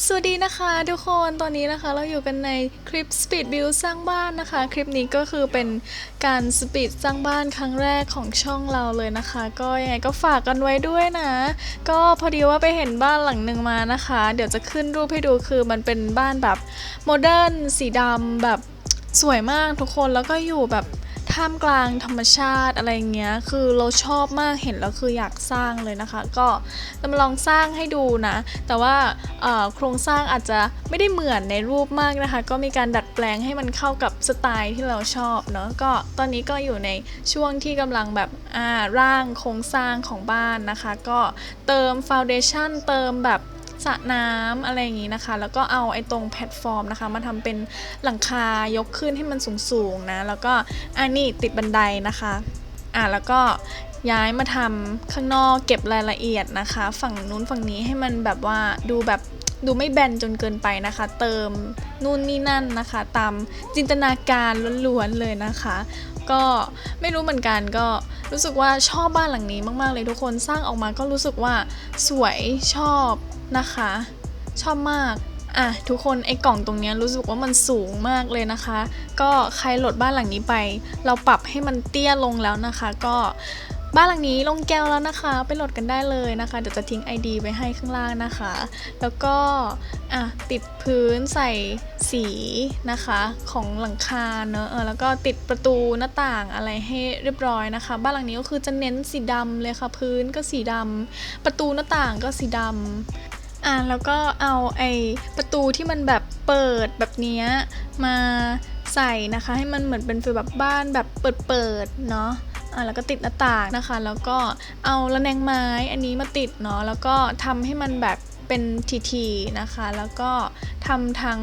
สวัสดีนะคะทุกคนตอนนี้นะคะเราอยู่กันในคลิป Speed Build สร้างบ้านนะคะ คลิปนี้ก็คือเป็นการ Speed สร้างบ้านครั้งแรกของช่องเราเลยนะคะ ก็ยังไงก็ฝากกันไว้ด้วยนะ ก็พอดีว่าไปเห็นบ้านหลังหนึ่งมานะคะ เดี๋ยวจะขึ้นรูปให้ดูคือมันเป็นบ้านแบบโมเดิร์นสีดำแบบสวยมากทุกคนแล้วก็อยู่แบบ ท่ามกลางธรรมชาติอะไรเงี้ย คือเราชอบมากเห็นแล้วคืออยากสร้างเลยนะคะ ก็จะมาลองสร้างให้ดูนะ แต่ว่าโครงสร้างอาจจะไม่ได้เหมือนในรูปมากนะคะ ก็มีการดัดแปลงให้มันเข้ากับสไตล์ที่เราชอบเนาะ ก็ตอนนี้ก็อยู่ในช่วงที่กำลังแบบร่างโครงสร้างของบ้านนะคะ ก็เติมฟาวเดชั่นเติมแบบ สระน้ำอะไรอย่างนี้นะคะ แล้วก็เอาไอ้ตรงแพลตฟอร์มนะคะ มาทำเป็นหลังคายกขึ้นให้มันสูงๆนะ แล้วก็อันนี้ติดบันไดนะคะ อะแล้วก็ย้ายมาทำข้างนอกเก็บรายละเอียดนะคะ ฝั่งนู้นฝั่งนี้ให้มันแบบว่าดูแบบดูไม่แบนจนเกินไปนะคะ เติมนู่นนี่นั่นนะคะ ตามจินตนาการล้วนๆเลยนะคะ ก็ไม่รู้เหมือนกันก็รู้สึกว่าชอบบ้านหลังนี้มาก ๆ เลยทุกคนสร้างออกมาก็รู้สึกว่าสวยชอบนะคะ ชอบมากอะทุกคนไอ้กล่องตรงนี้รู้สึกว่ามันสูงมากเลยนะคะ ก็ใครโหลดบ้านหลังนี้ไป เราปรับให้มันเตี้ยลงแล้วนะคะ ก็ บ้านหลังนี้ลงแก้วแล้วนะคะ ไปโหลดกันได้เลยนะคะ เดี๋ยวจะทิ้ง ID ไว้ให้ข้างล่างนะคะ แล้วก็อะติดพื้นใส่สีนะคะของหลังคาเนอะเออแล้วก็ติดประตูหน้าต่างอะไรให้เรียบร้อยนะคะ บ้านหลังนี้ก็คือจะเน้นสีดำเลยค่ะ พื้นก็สีดำประตูหน้าต่างก็สีดำอะแล้วก็เอาไอ้ประตูที่มันแบบเปิดแบบนี้มาใส่นะคะ ให้มันเหมือนเป็นฟีลแบบบ้านแบบเปิดๆเนาะ อะแล้วก็ติดหน้าต่างนะคะ แล้วก็เอาระแนงไม้อันนี้มาติดเนาะแล้วก็ทำให้มันแบบเป็นทีๆนะคะ แล้วก็ทำทั้ง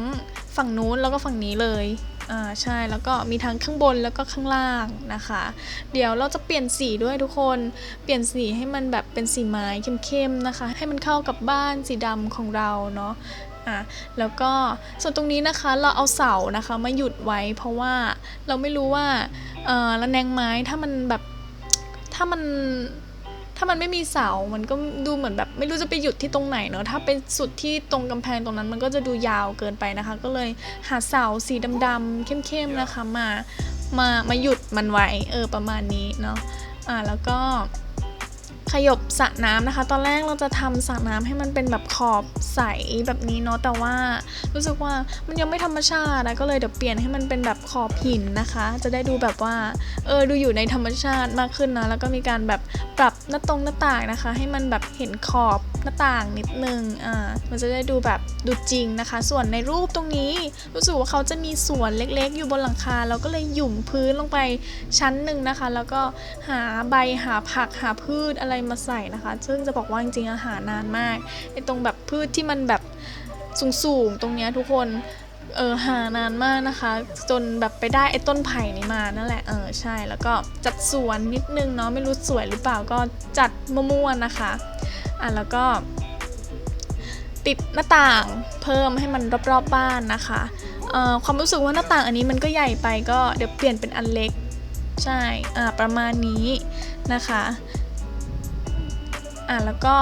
ฝั่งนู้นแล้วก็ฝั่งนี้เลยอ่าใช่แล้วก็มีทั้งข้างบนแล้วก็ข้างล่างนะคะ เดี๋ยวเราจะเปลี่ยนสีด้วยทุกคนเปลี่ยนสีให้มันแบบเป็นสีไม้เข้มๆนะคะ ให้มันเข้ากับบ้านสีดำของเราเนาะะแล้วก็ส่วนตรงนี้นะคะเราเอาเสานะคะมาหยุดไว้ เพราะว่าเราไม่รู้ว่าเออระแนงไม้ถ้ามันแบบถ้ามันถ้ามันไม่มีเสา มันก็ดูเหมือนแบบไม่รู้จะไปหยุดที่ตรงไหนเนอะถ้าไปสุดที่ตรงกำแพงตรงนั้นมันก็จะดูยาวเกินไปนะคะ ก็เลยหาเสาสีดำๆเข้มๆนะคะมา มา มาหยุดมันไว้ เออประมาณนี้เนาะ อ่าแล้วก็ ขยบสระน้ำนะคะ ตอนแรกเราจะทำสระน้ำให้มันเป็นแบบขอบใสแบบนี้เนาะแต่ว่ารู้สึกว่ามันยังไม่ธรรมชาตินะก็เลยเดี๋ยวเปลี่ยนให้มันเป็นแบบขอบหินนะคะ จะได้ดูแบบว่าเออดูอยู่ในธรรมชาติมากขึ้นนะแล้วก็มีการแบบปรับหน้าตรงหน้าต่างนะคะ ให้มันแบบเห็นขอบหน้าต่างนิดนึงอ่ามันจะได้ดูแบบดูจริงนะคะ ส่วนในรูปตรงนี้รู้สึกว่าเขาจะมีสวนเล็กๆ อยู่บนหลังคาเราก็เลยหยุ่มพื้นลงไปชั้นหนึ่งนะคะ แล้วก็หาใบหาผักหาพืชอะไรมาใส่นะคะ ซึ่งจะบอกว่าจริงๆอาหารนานมากไอ้ตรงแบบพืชที่มันแบบสูงๆตรงเนี้ยทุกคนเออหานานมากนะคะ จนแบบไปได้ไอ้ต้นไผ่นี้มานั่นแหละเออใช่แล้วก็จัดสวนนิดนึงเนาะไม่รู้สวยหรือเปล่าก็จัดมั่วๆนะคะอะแล้วก็ ติดหน้าต่างเพิ่มให้มันรอบๆบบ้านนะคะเอ่อความรู้สึกว่าหน้าต่างอันนี้มันก็ใหญ่ไปก็เดี๋ยวเปลี่ยนเป็นอันเล็ก ใช่อ่าประมาณนี้นะคะ อะแล้วก็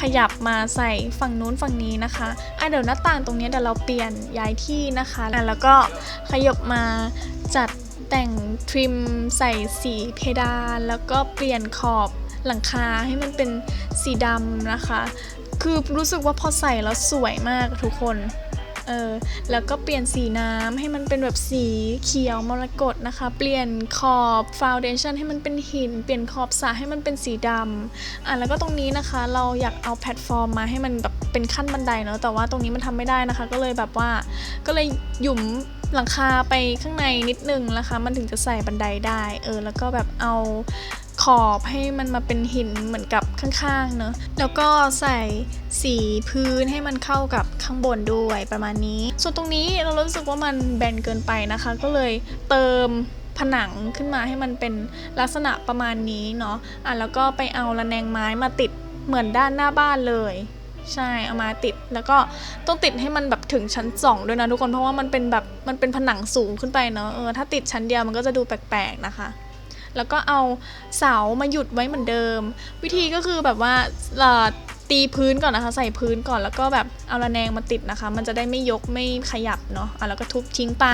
ขยับมาใส่ฝั่งนู้นฝั่งนี้นะคะอะเดี๋ยวหน้าต่างตรงนี้เดี๋ยวเราเปลี่ยนย้ายที่นะคะอะแล้วก็ขยับมาจัดแต่งทริมใส่สีเพดาน แล้วก็เปลี่ยนขอบหลังคาให้มันเป็นสีดำนะคะ คือรู้สึกว่าพอใส่แล้วสวยมากทุกคน เออแล้วก็เปลี่ยนสีน้ำให้มันเป็นแบบสีเขียวมรกตนะคะ เปลี่ยนขอบฟาวเดชั่นให้มันเป็นหิน เปลี่ยนขอบสระให้มันเป็นสีดำอะแล้วก็ตรงนี้นะคะ เราอยากเอาแพลตฟอร์มมาให้มันแบบเป็นขั้นบันไดเนาะแต่ว่าตรงนี้มันทำไม่ได้นะคะ ก็เลยแบบว่าก็เลยหยุมหลังคาไปข้างในนิดนึงนะคะ มันถึงจะใส่บันไดได้ เออ แล้วก็แบบเอา ขอบให้มันมาเป็นหินเหมือนกับข้างๆเนอะแล้วก็ใส่สีพื้นให้มันเข้ากับข้างบนด้วยประมาณนี้ ส่วนตรงนี้เรารู้สึกว่ามันแบนเกินไปนะคะ ก็เลยเติมผนังขึ้นมาให้มันเป็นลักษณะประมาณนี้เนาะอะแล้วก็ไปเอาระแนงไม้มาติดเหมือนด้านหน้าบ้านเลยใช่เอามาติดแล้วก็ต้องติดให้มันแบบถึงชั้นสองด้วยนะทุกคนเพราะว่ามันเป็นแบบมันเป็นผนังสูงขึ้นไปเนาะเออถ้าติดชั้นเดียวมันก็จะดูแปลกๆนะคะ แล้วก็เอาเสามาหยุดไว้เหมือนเดิม วิธีก็คือแบบว่าตีพื้นก่อนนะคะ ใส่พื้นก่อนแล้วก็แบบเอาระแนงมาติดนะคะ มันจะได้ไม่ยกไม่ขยับเนาะอะแล้วก็ทุบทิ้งไป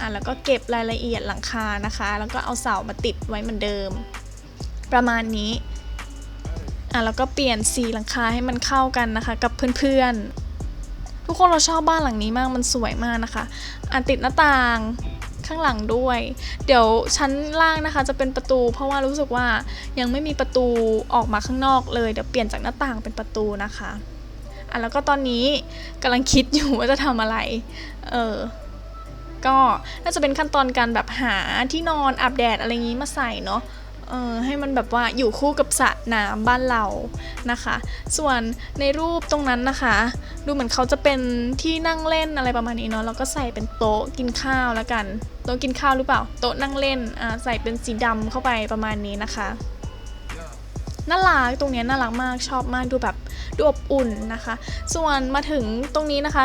อะแล้วก็เก็บรายละเอียดหลังคานะคะ แล้วก็เอาเสามาติดไว้เหมือนเดิม ประมาณนี้อะแล้วก็เปลี่ยนสีหลังคาให้มันเข้ากันนะคะ กับเพื่อนๆทุกคนเราชอบบ้านหลังนี้มากมันสวยมากนะคะ อะติดหน้าต่าง ข้างหลังด้วย เดี๋ยวชั้นล่างนะคะจะเป็นประตู เพราะว่ารู้สึกว่ายังไม่มีประตูออกมาข้างนอกเลย เดี๋ยวเปลี่ยนจากหน้าต่างเป็นประตูนะคะอะแล้วก็ตอนนี้กำลังคิดอยู่ว่าจะทำอะไร เออก็น่าจะเป็นขั้นตอนการแบบหาที่นอนอาบแดดอะไรอย่างนี้มาใส่เนาะ เออให้มันแบบว่าอยู่คู่กับสระน้ำบ้านเรานะคะ ส่วนในรูปตรงนั้นนะคะ ดูเหมือนเขาจะเป็นที่นั่งเล่นอะไรประมาณนี้เนาะแล้วก็ใส่เป็นโต๊ะกินข้าวแล้วกันโต๊ะกินข้าวหรือเปล่า โต๊ะนั่งเล่นอ่าใส่เป็นสีดำเข้าไปประมาณนี้นะคะน่ารักตรงนี้น่ารักมากชอบมากดูแบบดูอบอุ่นนะคะ ส่วนมาถึงตรงนี้นะคะ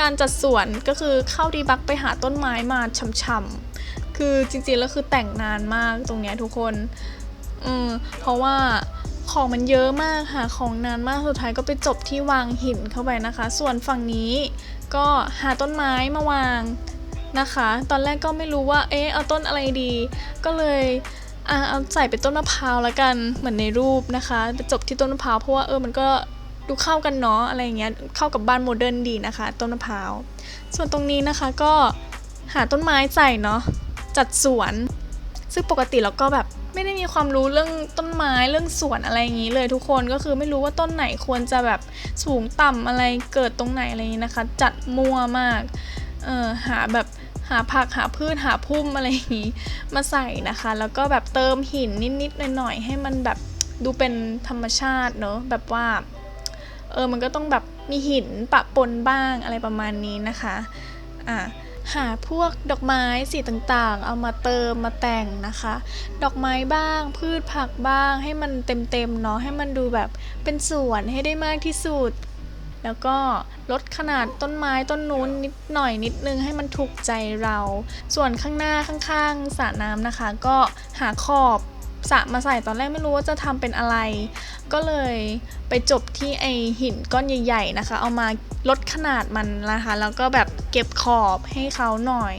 การจัดสวนก็คือเข้าดีบักไปหาต้นไม้มาช่ำๆ คือจริงๆแล้วคือแต่งนานมากตรงเนี้ยทุกคนอืมเพราะว่าของมันเยอะมากค่ะของนานมากสุดท้ายก็ไปจบที่วางหินเข้าไปนะคะ ส่วนฝั่งนี้ก็หาต้นไม้มาวางนะคะ ตอนแรกก็ไม่รู้ว่า เอ๊ะเอาต้นอะไรดี ก็เลยอะเอาใส่เป็นต้นมะพร้าวแล้วกันเหมือนในรูปนะคะไปจบที่ต้นมะพร้าวเพราะว่าเออมันก็ดูเข้ากันเนาะอะไรอย่างเงี้ยเข้ากับบ้านโมเดิร์นดีนะคะ ต้นมะพร้าวส่วนตรงนี้นะคะก็หาต้นไม้ใส่เนาะ จัดสวน ซึ่งปกติเราก็แบบไม่ได้มีความรู้เรื่องต้นไม้เรื่องสวนอะไรอย่างนี้เลยทุกคนก็คือไม่รู้ว่าต้นไหนควรจะแบบสูงต่ำอะไรเกิดตรงไหนอะไรอย่างนี้นะคะ จัดมั่วมากเออหาแบบหาผักหาพืชหาพุ่มอะไรอย่างนี้มาใส่นะคะ แล้วก็แบบเติมหินนิดๆหน่อยๆให้มันแบบดูเป็นธรรมชาติเนอะแบบว่าเออมันก็ต้องแบบมีหินปะปนบ้างอะไรประมาณนี้นะคะอะ หาพวกดอกไม้สีต่างๆ เอามาเติมมาแต่งนะคะ ดอกไม้บ้าง พืชผักบ้าง ให้มันเต็มๆเนาะให้มันดูแบบเป็นสวนให้ได้มากที่สุด แล้วก็ลดขนาดต้นไม้ต้นนู้นนิดหน่อยนิดนึงให้มันถูกใจเรา ส่วนข้างหน้าข้างๆสระน้ำนะคะ ก็หาขอบ สระมาใส่ตอนแรกไม่รู้ว่าจะทำเป็นอะไร ก็เลยไปจบที่ไอหินก้อนใหญ่ ๆนะคะ เอามาลดขนาดมันนะคะ แล้วก็แบบเก็บขอบให้เขาหน่อย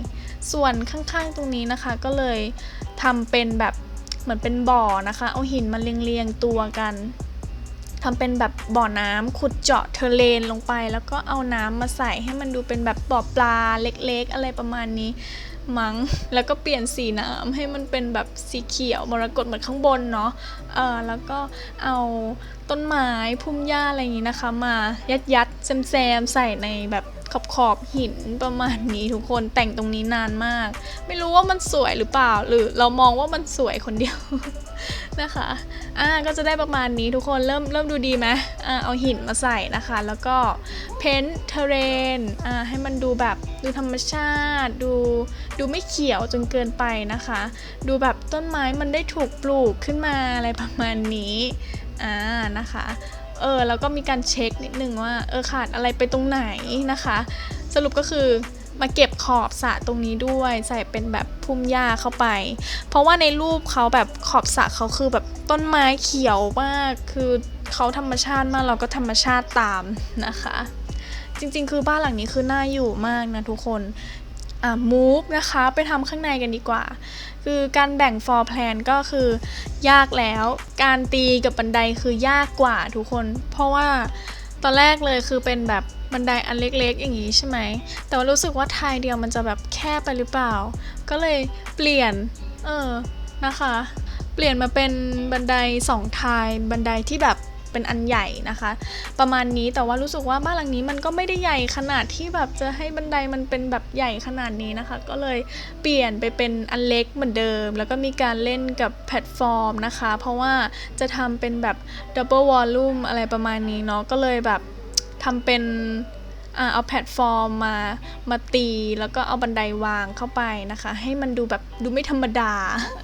ส่วนข้างๆตรงนี้นะคะ ก็เลยทำเป็นแบบเหมือนเป็นบ่อนะคะ เอาหินมาเรียงๆตัวกันทำเป็นแบบบ่อน้ำขุดเจาะเทเลนลงไป แล้วก็เอาน้ำมาใส่ให้มันดูเป็นแบบบ่อปลาเล็กๆ อะไรประมาณนี้ มั้ง แล้วก็เปลี่ยนสีน้ำให้มันเป็นแบบสีเขียวมรกตเหมือนข้างบนเนาะเออแล้วก็เอาต้นไม้พุ่มหญ้าอะไรอย่างนี้นะคะ มายัดยัดแซมแซมใส่ในแบบขอบขอบหินประมาณนี้ทุกคนแต่งตรงนี้นานมาก ไม่รู้ว่ามันสวยหรือเปล่า หรือเรามองว่ามันสวยคนเดียวนะคะอ่าก็จะได้ประมาณนี้ทุกคนเริ่มเริ่มดูดีไหมอ่าเอาหินมาใส่นะคะ แล้วก็ เพ้นท์เทเรนอ่าให้มันดูแบบดูธรรมชาติ ดูดูไม่เขียวจนเกินไปนะคะ ดูแบบต้นไม้มันได้ถูกปลูกขึ้นมาอะไรประมาณนี้อ่านะคะเออแล้วก็มีการเช็คนิดนึงว่าเออขาดอะไรไปตรงไหนนะคะ สรุปก็คือมาเก็บขอบสระตรงนี้ด้วยใส่เป็นแบบพุ่มหญ้าเข้าไป เพราะว่าในรูปเขาแบบขอบสระเขาคือแบบต้นไม้เขียวมากคือเขาธรรมชาติมากเราก็ธรรมชาติตามนะคะ จริง ๆ คือบ้านหลังนี้คือน่าอยู่มากนะทุกคนอะ move นะคะไปทำข้างในกันดีกว่า คือการแบ่ง floor plan ก็คือยากแล้ว การตีกับบันไดคือยากกว่าทุกคน เพราะว่าตอนแรกเลยคือเป็นแบบบันไดอันเล็กๆ อย่างนี้ใช่ไหม แต่ว่ารู้สึกว่าทายเดียวมันจะแบบแคบไปหรือเปล่า ก็เลยเปลี่ยน เออ นะคะ เปลี่ยนมาเป็นบันไดสองทาย บันไดที่แบบ เป็นอันใหญ่นะคะ ประมาณนี้แต่ว่ารู้สึกว่าบ้านหลังนี้มันก็ไม่ได้ใหญ่ขนาดที่แบบจะให้บันไดมันเป็นแบบใหญ่ขนาดนี้นะคะ ก็เลยเปลี่ยนไปเป็นอันเล็กเหมือนเดิม แล้วก็มีการเล่นกับแพลตฟอร์มนะคะ เพราะว่าจะทำเป็นแบบดับเบิลวอลลุ่มอะไรประมาณนี้เนาะก็เลยแบบทำเป็น เอาแพลตฟอร์มมามาตี แล้วก็เอาบันไดวางเข้าไปนะคะ ให้มันดูแบบดูไม่ธรรมดา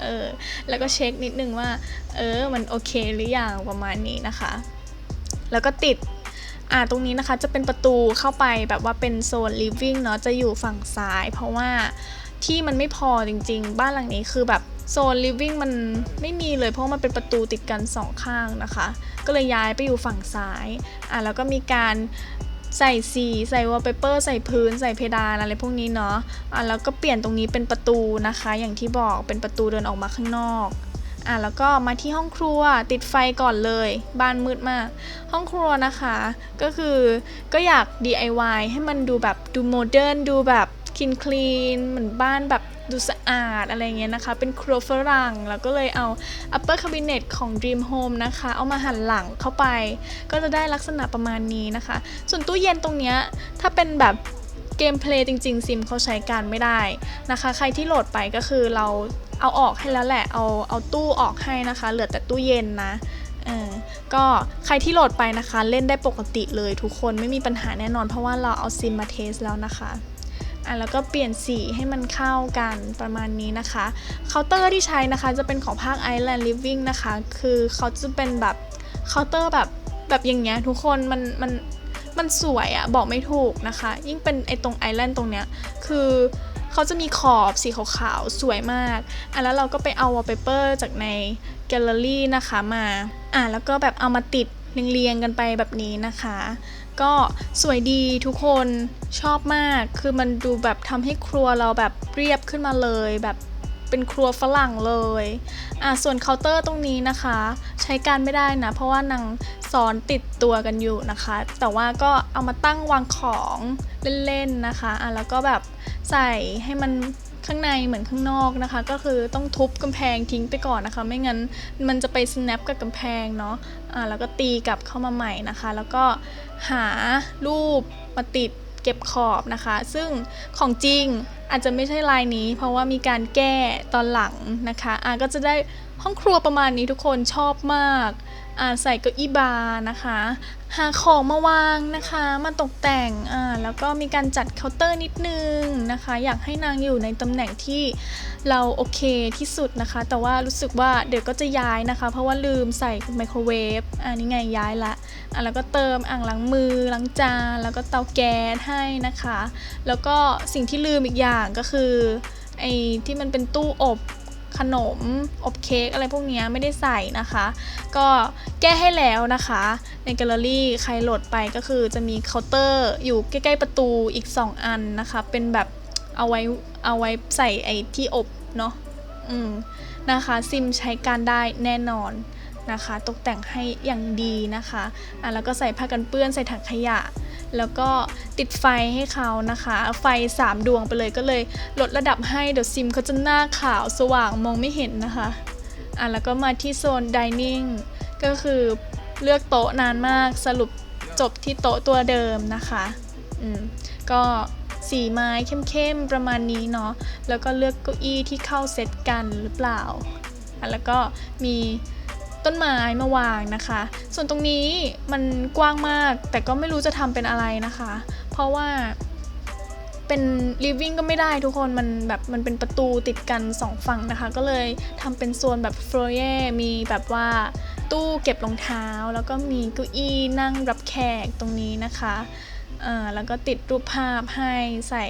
เออแล้วก็เช็คนิดนึงว่าเออมันโอเคหรืออยังประมาณนี้นะคะ แล้วก็ติดอ่าตรงนี้นะคะจะเป็นประตูเข้าไปแบบว่าเป็นโซน living เนาะจะอยู่ฝั่งซ้าย เพราะว่าที่มันไม่พอจริง ๆ บ้านหลังนี้คือแบบโซน living มันไม่มีเลยเพราะมันเป็นประตูติดกันสองข้างนะคะ ก็เลยย้ายไปอยู่ฝั่งซ้ายอะแล้วก็มีการ ใส่สีใส่วอลเปเปอร์ใส่พื้นใส่เพดานอะไรพวกนี้เนาะอะแล้วก็เปลี่ยนตรงนี้เป็นประตูนะคะ อย่างที่บอกเป็นประตูเดินออกมาข้างนอกอะแล้วก็มาที่ห้องครัวติดไฟก่อนเลยบ้านมืดมาก ห้องครัวนะคะ ก็คือก็อยาก DIY ให้มันดูแบบดูโมเดิร์นดูแบบ คินคลีนเหมือนบ้านแบบดูสะอาดอะไรเงี้ยนะคะ เป็นครัวฝรั่ง แล้วก็เลยเอา upper cabinet ของ Dream Home นะคะ เอามาหันหลังเข้าไป ก็จะได้ลักษณะประมาณนี้นะคะ ส่วนตู้เย็นตรงเนี้ยถ้าเป็นแบบเกมเพลย์จริง ๆ ซิมเขาใช้การไม่ได้นะคะ ใครที่โหลดไปก็คือเราเอาออกให้แล้วแหละ เอาเอาตู้ออกให้นะคะ เหลือแต่ตู้เย็นนะก็ใครที่โหลดไปนะคะ เล่นได้ปกติเลยทุกคนไม่มีปัญหาแน่นอนเพราะว่าเราเอาซิมมาเทสแล้วนะคะ อะแล้วก็เปลี่ยนสีให้มันเข้ากันประมาณนี้นะคะเคาน์เตอร์ที่ใช้นะคะจะเป็นของภาค Island Living นะคะ คือเขาจะเป็นแบบเคาน์เตอร์แบบแบบอย่างเงี้ยทุกคนมันมันมันสวยอะบอกไม่ถูกนะคะ ยิ่งเป็นไอตรงไอแลนด์ตรงเนี้ยคือเขาจะมีขอบสีขาวๆ สวยมาก อะแล้วเราก็ไปเอา wallpaper จากในแกลเลอรี่นะคะมา อะแล้วก็แบบเอามาติดเรียงๆกันไปแบบนี้นะคะ ก็สวยดีทุกคนชอบมาก คือมันดูแบบทำให้ครัวเราแบบเรียบขึ้นมาเลยแบบเป็นครัวฝรั่งเลย อะส่วนเคาน์เตอร์ตรงนี้นะคะ ใช้การไม่ได้นะ เพราะว่านางซ้อนติดตัวกันอยู่นะคะ แต่ว่าก็เอามาตั้งวางของเล่นๆนะคะ อะแล้วก็แบบใส่ให้มัน ข้างในเหมือนข้างนอกนะคะ ก็คือต้องทุบกำแพงทิ้งไปก่อนนะคะ ไม่งั้นมันจะไป snap กับกำแพงเนาะอ่าแล้วก็ตีกลับเข้ามาใหม่นะคะ แล้วก็หารูปมาติดเก็บขอบนะคะ ซึ่งของจริงอาจจะไม่ใช่ลายนี้ เพราะว่ามีการแก้ตอนหลังนะคะอ่าก็จะได้ ห้องครัวประมาณนี้ทุกคนชอบมากอ่าใส่เก้าอี้บาร์นะคะ หาของมาวางนะคะ มาตกแต่งอ่าแล้วก็มีการจัดเคาน์เตอร์นิดนึงนะคะ อยากให้นางอยู่ในตำแหน่งที่เราโอเคที่สุดนะคะ แต่ว่ารู้สึกว่าเดี๋ยวก็จะย้ายนะคะ เพราะว่าลืมใส่ไมโครเวฟอ่านี่ไงย้ายละอ่าแล้วก็เติมอ่างล้างมือล้างจานแล้วก็เตาแก๊สให้นะคะ แล้วก็สิ่งที่ลืมอีกอย่างก็คือไอ้ที่มันเป็นตู้อบ ขนม อบเค้กอะไรพวกนี้ไม่ได้ใส่นะคะ ก็แก้ให้แล้วนะคะ ในแกลเลอรี่ใครโหลดไปก็คือจะมีเคาน์เตอร์อยู่ใกล้ๆประตูอีก 2 อันนะคะ เป็นแบบเอาไว้เอาไว้ใส่ไอ้ที่อบเนาะอืมนะคะซิมใช้การได้แน่นอนนะคะ ตกแต่งให้อย่างดีนะคะอะแล้วก็ใส่ผ้ากันเปื้อนใส่ถังขยะ แล้วก็ติดไฟให้เขานะคะ ไฟ 3 ดวงไปเลยก็เลยลดระดับให้เดี๋ยวซิมเขาจะหน้าขาวสว่างมองไม่เห็นนะคะอะแล้วก็มาที่โซนดิเนิ่งก็คือเลือกโต๊ะนานมากสรุปจบที่โต๊ะตัวเดิมนะคะอืมก็สีไม้เข้มๆประมาณนี้เนาะแล้วก็เลือกเก้าอี้ที่เข้าเซตกันหรือเปล่าอะแล้วก็มี ต้นไม้มาวางนะคะ ส่วนตรงนี้มันกว้างมาก แต่ก็ไม่รู้จะทำเป็นอะไรนะคะ เพราะว่าเป็น living ก็ไม่ได้ทุกคนมันแบบมันเป็นประตูติดกันสองฝั่งนะคะ ก็เลยทำเป็นโซนแบบฟลเย่มีแบบว่าตู้เก็บรองเท้า แล้วก็มีเก้าอี้นั่งรับแขกตรงนี้นะคะอ่าแล้วก็ติดรูปภาพให้ใส่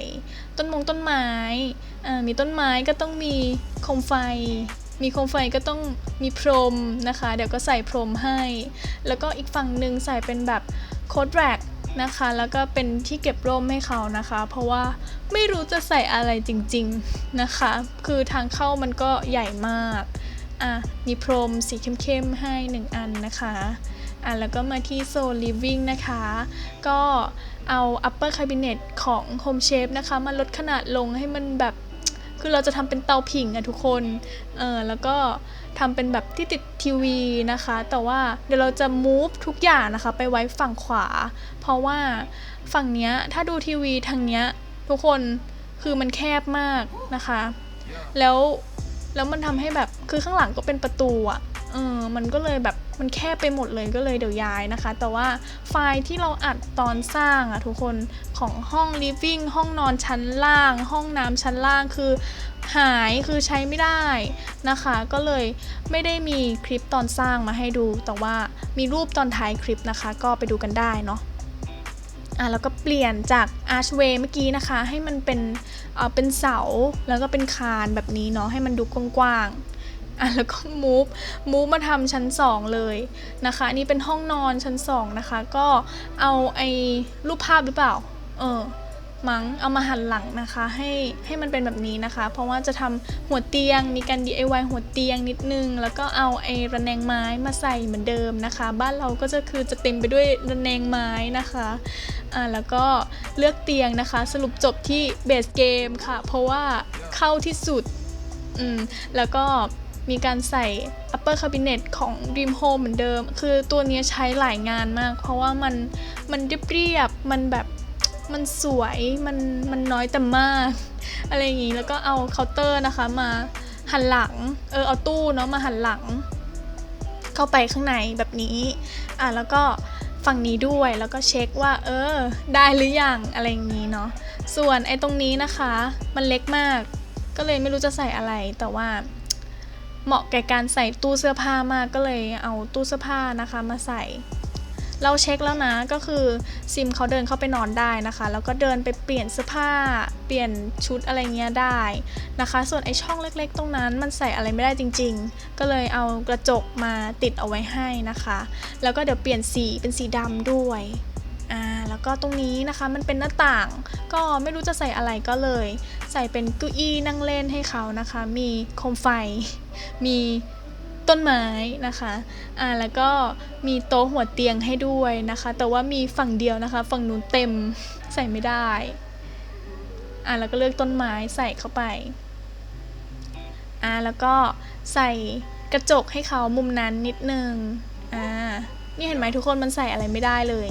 ต้นมงต้นไม้อ่ามีต้นไม้ก็ต้องมีโคมไฟ มีโคมไฟก็ต้องมีพรมนะคะ เดี๋ยวก็ใส่พรมให้ แล้วก็อีกฝั่งหนึ่งใส่เป็นแบบโค้ดแร็กนะคะ แล้วก็เป็นที่เก็บร่มให้เขานะคะ เพราะว่าไม่รู้จะใส่อะไรจริงๆนะคะ คือทางเข้ามันก็ใหญ่มาก อะ มีพรมสีเข้มๆให้ 1 อันนะคะอะแล้วก็มาที่โซน living นะคะ ก็เอา upper cabinet ของ home shape นะคะ มาลดขนาดลงให้มันแบบ คือเราจะทำเป็นเตาผิงอะทุกคนเออแล้วก็ทำเป็นแบบที่ติดทีวีนะคะ แต่ว่าเดี๋ยวเราจะ move ทุกอย่างนะคะ ไปไว้ฝั่งขวา เพราะว่าฝั่งเนี้ยถ้าดูทีวีทางเนี้ยทุกคนคือมันแคบมากนะคะ แล้วแล้วมันทำให้แบบคือข้างหลังก็เป็นประตูอะ เออมันก็เลยแบบมันแคบไปหมดเลยก็เลยเดี๋ยวย้ายนะคะ แต่ว่าไฟล์ที่เราอัดตอนสร้างอะทุกคนของห้อง living ห้องนอนชั้นล่าง ห้องน้ำชั้นล่างคือหายคือใช้ไม่ได้นะคะ ก็เลยไม่ได้มีคลิปตอนสร้างมาให้ดู แต่ว่ามีรูปตอนท้ายคลิปนะคะ ก็ไปดูกันได้เนาะอะแล้วก็เปลี่ยนจากอาร์ชเวย์เมื่อกี้นะคะ ให้มันเป็นเอ่อเป็นเสาแล้วก็เป็นคานแบบนี้เนาะให้มันดูกว้างๆ อะแล้วก็มูฟมูฟมาทำชั้น 2 เลยนะคะนี่เป็นห้องนอนชั้น 2 นะคะ ก็เอาไอ้รูปภาพหรือเปล่า เออมั้งเอามาหันหลังนะคะ ให้ให้มันเป็นแบบนี้นะคะ เพราะว่าจะทำหัวเตียงมีการ DIY หัวเตียงนิดนึง แล้วก็เอาไอ้ระแนงไม้มาใส่เหมือนเดิมนะคะ บ้านเราก็จะคือจะเต็มไปด้วยระแนงไม้นะคะอ่าแล้วก็เลือกเตียงนะคะ สรุปจบที่เบสเกมค่ะ เพราะว่าเข้าที่สุดอืมแล้วก็ มีการใส่ upper cabinet ของ Dream Home เหมือนเดิม คือตัวนี้ใช้หลายงานมาก เพราะว่ามันมันเรียบๆมันแบบมันสวยมันมันน้อยแต่มาก อะไรอย่างงี้แล้วก็เอาเคาน์เตอร์นะคะมาหันหลังเออเอาตู้เนาะมาหันหลัง เข้าไปข้างในแบบนี้อะแล้วก็ฝั่งนี้ด้วยแล้วก็เช็คว่า เออ ได้หรือยังอะไรอย่างงี้เนาะส่วนไอ้ตรงนี้นะคะ มันเล็กมาก ก็เลยไม่รู้จะใส่อะไรแต่ว่า เหมาะแก่การใส่ตู้เสื้อผ้ามากก็เลยเอาตู้เสื้อผ้านะคะมาใส่ เราเช็คแล้วนะก็คือซิมเขาเดินเข้าไปนอนได้นะคะ แล้วก็เดินไปเปลี่ยนเสื้อผ้า เปลี่ยนชุดอะไรเงี้ยได้นะคะ ส่วนไอช่องเล็กๆ ตรงนั้นมันใส่อะไรไม่ได้จริง ๆ ก็เลยเอากระจกมาติดเอาไว้ให้นะคะ แล้วก็เดี๋ยวเปลี่ยนสีเป็นสีดำด้วย อ่าแล้วก็ตรงนี้นะคะมันเป็นหน้าต่าง ก็ไม่รู้จะใส่อะไรก็เลย ใส่เป็นเก้าอี้นั่งเล่นให้เขานะคะ มีโคมไฟ มีต้นไม้นะคะอ่าแล้วก็มีโต๊ะหัวเตียงให้ด้วยนะคะ แต่ว่ามีฝั่งเดียวนะคะ ฝั่งนู้นเต็มใส่ไม่ได้อ่าแล้วก็เลือกต้นไม้ใส่เข้าไปอ่าแล้วก็ใส่กระจกให้เขามุมนั้นนิดนึงอ่านี่เห็นไหมทุกคนมันใส่อะไรไม่ได้เลย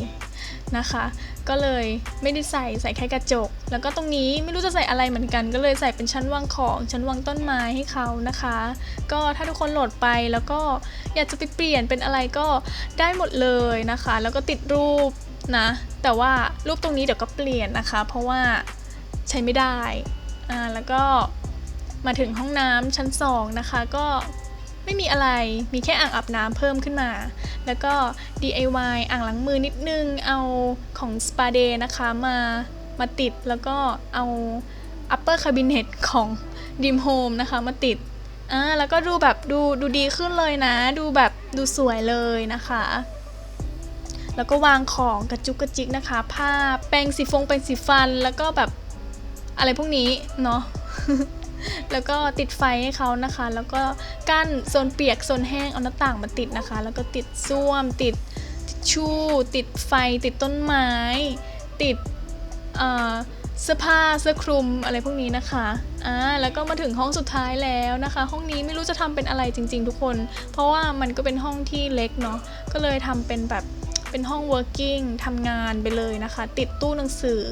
นะคะ ก็เลยไม่ได้ใส่ใส่แค่กระจก แล้วก็ตรงนี้ไม่รู้จะใส่อะไรเหมือนกัน ก็เลยใส่เป็นชั้นวางของ ชั้นวางต้นไม้ให้เขานะคะ ก็ถ้าทุกคนโหลดไปแล้วก็อยากจะไปเปลี่ยนเป็นอะไรก็ได้หมดเลยนะคะ แล้วก็ติดรูปนะ แต่ว่ารูปตรงนี้เดี๋ยวก็เปลี่ยนนะคะ เพราะว่าใช้ไม่ได้อ่าแล้วก็มาถึงห้องน้ำชั้นสองนะคะ ก็ ไม่มีอะไร มีแค่อ่างอาบน้ำเพิ่มขึ้นมา แล้วก็ DIY อ่างล้างมือนิดนึง เอาของ Spa Day นะคะมามาติด แล้วก็เอา upper cabinet ของ Dream Home นะคะมาติด อ่า แล้วก็ดูแบบดูดูดีขึ้นเลยนะ ดูแบบดูสวยเลยนะคะ แล้วก็วางของกระจุกกระจิกนะคะ ผ้าแปรงสีฟงแปรงสีฟัน แล้วก็แบบอะไรพวกนี้เนาะ แล้วก็ติดไฟให้เขานะคะ แล้วก็กั้นโซนเปียกโซนแห้งเอาหน้าต่างมาติดนะคะ แล้วก็ติดส้วม ติดทิชชู่ ติดไฟ ติดต้นไม้ ติดเสื้อผ้าเสื้อคลุมอะไรพวกนี้นะคะ อ่า แล้วก็มาถึงห้องสุดท้ายแล้วนะคะ ห้องนี้ไม่รู้จะทำเป็นอะไรจริง ๆ ทุกคน เพราะว่ามันก็เป็นห้องที่เล็กเนาะ ก็เลยทำเป็นแบบเป็นห้อง working ทำงานไปเลยนะคะ ติดตู้หนังสือ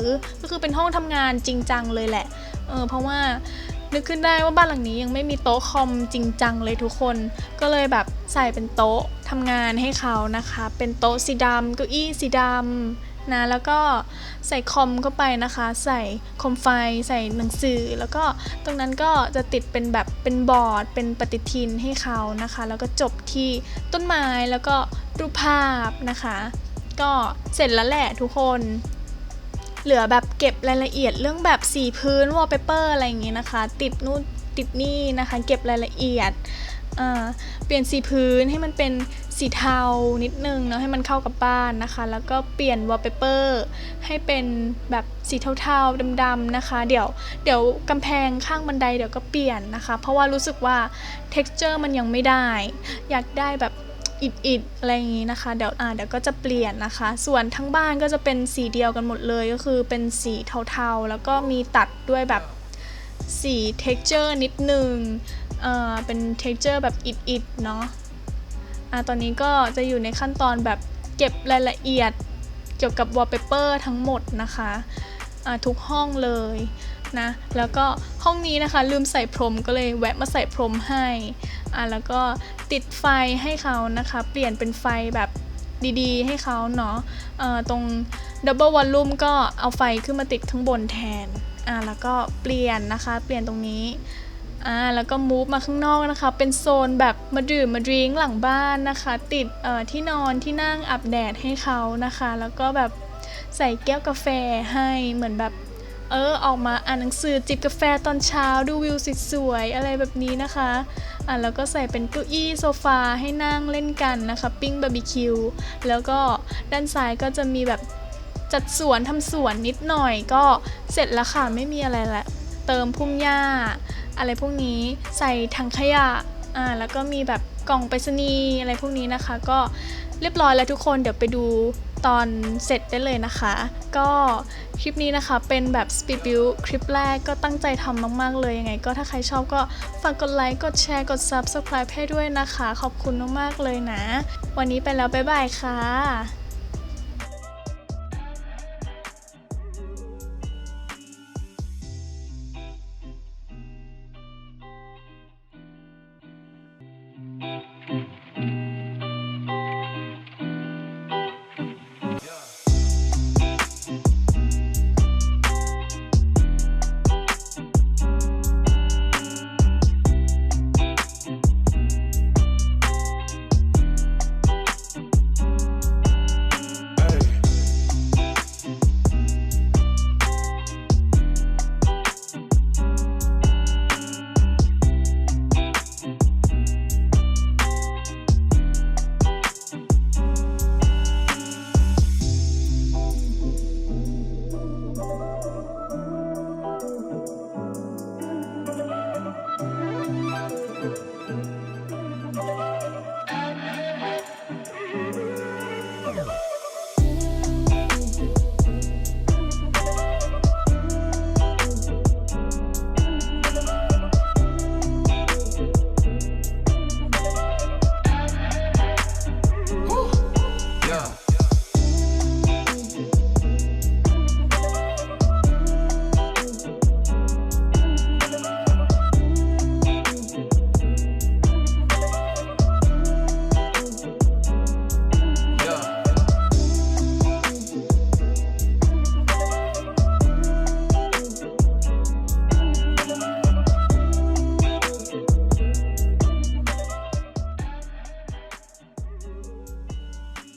ก็คือเป็นห้องทำงานจริงจังเลยแหละ เออ เพราะว่า นึกขึ้นได้ว่าบ้านหลังนี้ยังไม่มีโต๊ะคอมจริงจังเลยทุกคน ก็เลยแบบใส่เป็นโต๊ะทำงานให้เขานะคะ เป็นโต๊ะสีดำเก้าอี้สีดำนะแล้วก็ใส่คอมเข้าไปนะคะ ใส่โคมไฟ ใส่หนังสือ แล้วก็ตรงนั้นก็จะติดเป็นแบบเป็นบอร์ด เป็นปฏิทินให้เขานะคะ แล้วก็จบที่ต้นไม้แล้วก็รูปภาพนะคะ ก็เสร็จแล้วแหละทุกคน เหลือแบบเก็บรายละเอียดเรื่องแบบสีพื้นวอลเปเปอร์อะไรอย่างงี้นะคะ ติดนู่นติดนี่นะคะ เก็บรายละเอียดเปลี่ยนสีพื้นให้มันเป็นสีเทานิดนึงเนาะให้มันเข้ากับบ้านนะคะ แล้วก็เปลี่ยนวอลเปเปอร์ให้เป็นแบบสีเทาๆดำๆนะคะ เดี๋ยวเดี๋ยวกำแพงข้างบันไดเดี๋ยวก็เปลี่ยนนะคะ เพราะว่ารู้สึกว่า texture มันยังไม่ได้ อยากได้แบบ อิดๆอะไรอย่างนี้นะคะ เดี๋ยวอ่าเดี๋ยวก็จะเปลี่ยนนะคะ ส่วนทั้งบ้านก็จะเป็นสีเดียวกันหมดเลยก็คือเป็นสีเทาๆ แล้วก็มีตัดด้วยแบบสี texture นิดนึงเอ่อเป็น texture แบบอิดๆเนาะอ่าตอนนี้ก็จะอยู่ในขั้นตอนแบบเก็บรายละเอียดเกี่ยวกับ wallpaper ทั้งหมดนะคะอ่าทุกห้องเลย นะ แล้วก็ห้องนี้นะคะลืมใส่พรมก็เลยแวะมาใส่พรมให้อะแล้วก็ติดไฟให้เขานะคะ เปลี่ยนเป็นไฟแบบดีๆ ให้เขาเนาะตรงดับเบิลวอลลุ่มก็เอาไฟขึ้นมาติดข้างบนแทนอะแล้วก็เปลี่ยนนะคะ เปลี่ยนตรงนี้อ่าแล้วก็มูฟมาข้างนอกนะคะ เป็นโซนแบบมาดื่มมาดริงหลังบ้านนะคะ ติดเอ่อที่นอนที่นั่งอาบแดดให้เขานะคะ แล้วก็แบบใส่แก้วกาแฟให้เหมือนแบบ เออออกมาอ่านหนังสือจิบกาแฟตอนเช้าดูวิวสวยๆอะไรแบบนี้นะคะอะแล้วก็ใส่เป็นเก้าอี้โซฟาให้นั่งเล่นกันนะคะ ปิ้งบาร์บีคิวแล้วก็ด้านซ้ายก็จะมีแบบจัดสวนทำสวนนิดหน่อยก็เสร็จแล้วค่ะไม่มีอะไรละเติมพุ่มหญ้า อะไรพวกนี้ใส่ถังขยะอ่าแล้วก็มีแบบกล่องไปรษณีย์อะไรพวกนี้นะคะ ก็เรียบร้อยแล้วทุกคนเดี๋ยวไปดู ตอนเสร็จได้เลยนะคะ ก็คลิปนี้นะคะเป็นแบบ Speed Build คลิปแรกก็ตั้งใจทำมาก ๆ เลยยังไง ก็ถ้าใครชอบก็ฝากกดไลค์ กดแชร์ กด Subscribe ให้ด้วยนะคะ ขอบคุณมาก ๆ เลยนะ วันนี้ไปแล้ว บ๊ายบายค่ะ